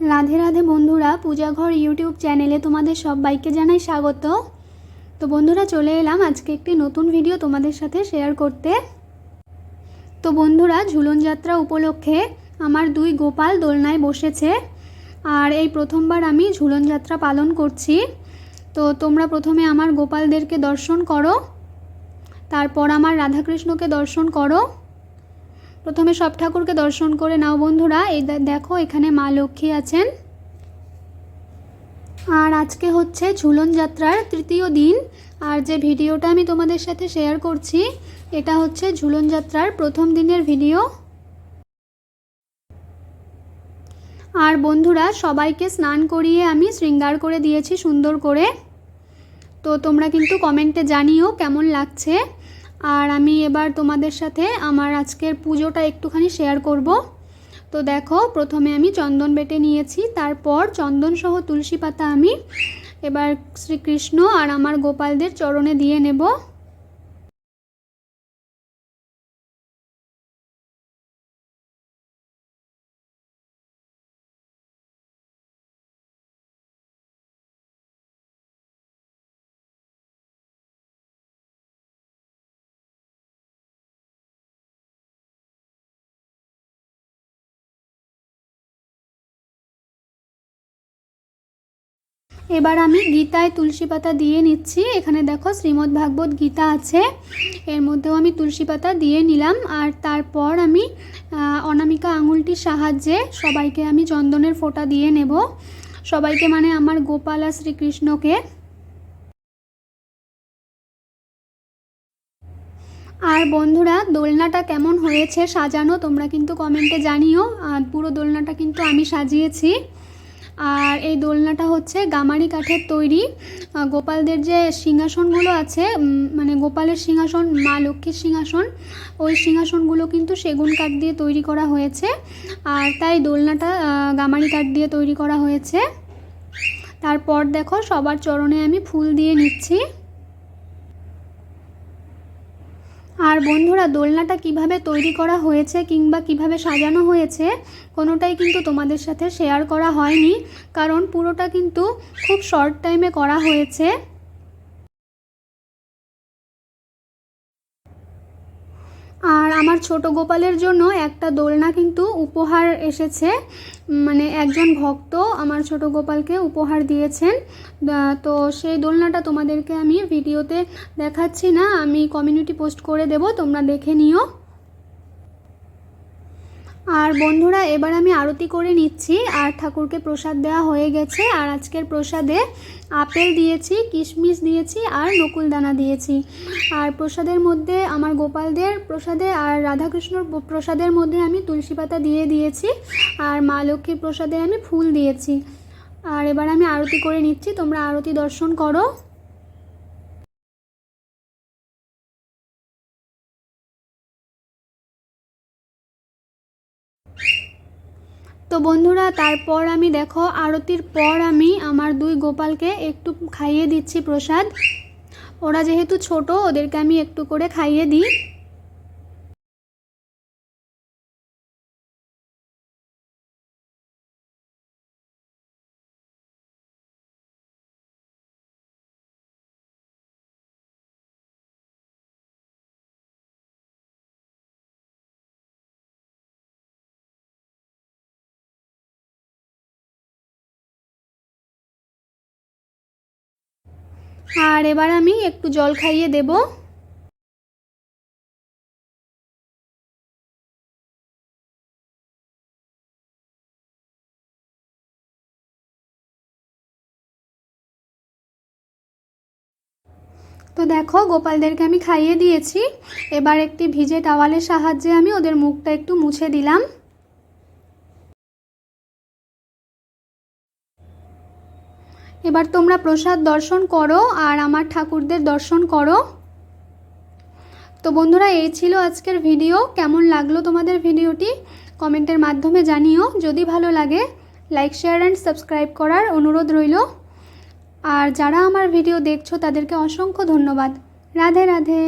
রাধে রাধে বন্ধুরা, পূজাঘর ইউটিউব চ্যানেলে তোমাদের সবাইকে জানাই স্বাগত। তো বন্ধুরা, চলে এলাম আজকে একটি নতুন ভিডিও তোমাদের সাথে শেয়ার করতে। তো বন্ধুরা, ঝুলন যাত্রা উপলক্ষে আমার দুই গোপাল দোলনায় বসেছে। আর এই প্রথমবার আমি ঝুলন যাত্রা পালন করছি। তো তোমরা প্রথমে আমার গোপালদেরকে দর্শন করো। তারপর আমার রাধাকৃষ্ণকে দর্শন করো। প্রথমে সব ঠাকুরকে দর্শন করে নাও বন্ধুরা। এই দেখো এখানে মা লক্ষ্মী আছেন। আর আজকে হচ্ছে ঝুলন যাত্রার তৃতীয় দিন। আর যে ভিডিওটা আমি তোমাদের সাথে শেয়ার করছি, এটা হচ্ছে ঝুলন যাত্রার প্রথম দিনের ভিডিও। আর বন্ধুরা, সবাইকে স্নান করিয়ে আমি শৃঙ্গার করে দিয়েছি সুন্দর করে। তো তোমরা কিন্তু কমেন্টে জানিও কেমন লাগছে। আর আমি এবার তোমাদের সাথে আমার আজকের পুজোটা একটুখানি শেয়ার করব। তো দেখো, প্রথমে আমি চন্দন বেটে নিয়েছি, তারপর চন্দন সহ তুলসী পাতা আমি এবার শ্রীকৃষ্ণ আর আমার গোপালদের চরণে দিয়ে নেব। এবার আমি গীতায় তুলসী পাতা দিয়ে নিচ্ছি। এখানে দেখো শ্রীমদ্ ভাগবত গীতা আছে। এর মধ্যেও আমি তুলসী পাতা দিয়ে নিলাম। আর তারপর আমি অনামিকা আঙুলটির সাহায্যে সবাইকে আমি চন্দনের ফোঁটা দিয়ে নেব। সবাইকে মানে আমার গোপাল আর শ্রীকৃষ্ণকে। আর বন্ধুরা, দোলনাটা কেমন হয়েছে সাজানো তোমরা কিন্তু কমেন্টে জানিও। আর পুরো দোলনাটা কিন্তু আমি সাজিয়েছি। আর এই দোলনাটা হচ্ছে গামারি কাঠের তৈরি। গোপালদের যে সিংহাসনগুলো আছে মানে গোপালের সিংহাসন, মা লক্ষ্মীর সিংহাসন, ওই সিংহাসনগুলো কিন্তু সেগুন কাঠ দিয়ে তৈরি করা হয়েছে। আর তাই দোলনাটা গামারি কাঠ দিয়ে তৈরি করা হয়েছে। তারপর দেখো সবার চরণে আমি ফুল দিয়ে নিচ্ছি। আর বন্ধুরা, দোলনাটা কীভাবে তৈরি করা হয়েছে কিংবা কীভাবে সাজানো হয়েছে, কোনোটাই কিন্তু তোমাদের সাথে শেয়ার করা হয়নি। কারণ পুরোটা কিন্তু খুব শর্ট টাইমে করা হয়েছে। আর আমার ছোট গোপালের জন্য একটা দোলনা কিন্তু উপহার এসেছে। মানে একজন ভক্ত আমার ছোট গোপালকে উপহার দিয়েছেন। তো সেই দোলনাটা তোমাদেরকে আমি ভিডিওতে দেখাচ্ছি না, আমি কমিউনিটি পোস্ট করে দেব, তোমরা দেখে নিও। আর বন্ধুরা, এবার আমি আরতি করে নিচ্ছি। আর ঠাকুরকে প্রসাদ দেওয়া হয়ে গেছে। আর আজকের প্রসাদে আপেল দিয়েছি, কিশমিশ দিয়েছি আর নকুলদানা দিয়েছি। আর প্রসাদের মধ্যে আমার গোপালদের প্রসাদে আর রাধাকৃষ্ণর প্রসাদের মধ্যে আমি তুলসী পাতা দিয়ে দিয়েছি। আর মা লক্ষ্মীর প্রসাদে আমি ফুল দিয়েছি। আর এবার আমি আরতি করে নিচ্ছি। তোমরা আরতি দর্শন করো। তো বন্ধুরা, তারপর আমি দেখো, আরতির পর আমি আমার দুই গোপালকে একটু খাইয়ে দিচ্ছি প্রসাদ। ওরা যেহেতু ছোট, ওদেরকে আমি একটু করে খাইয়ে দিই। আর এবার আমি একটু জল খাইয়ে দেব। তো দেখো, গোপালদেরকে আমি খাইয়ে দিয়েছি। এবার একটি ভিজে টাওয়ালের সাহায্যে আমি ওদের মুখটা একটু মুছে দিলাম। এবার তোমরা প্রসাদ দর্শন করো আর আমার ঠাকুরদের দর্শন করো। তো বন্ধুরা, এই ছিল আজকের ভিডিও। কেমন লাগল তোমাদের ভিডিওটি? কমেন্টের মাধ্যমে জানিও। যদি ভালো লাগে লাইক শেয়ার অ্যান্ড সাবস্ক্রাইব করার অনুরোধ রইল। আর যারা আমার ভিডিও দেখছ, তাদেরকে অসংখ্য ধন্যবাদ। রাধে রাধে।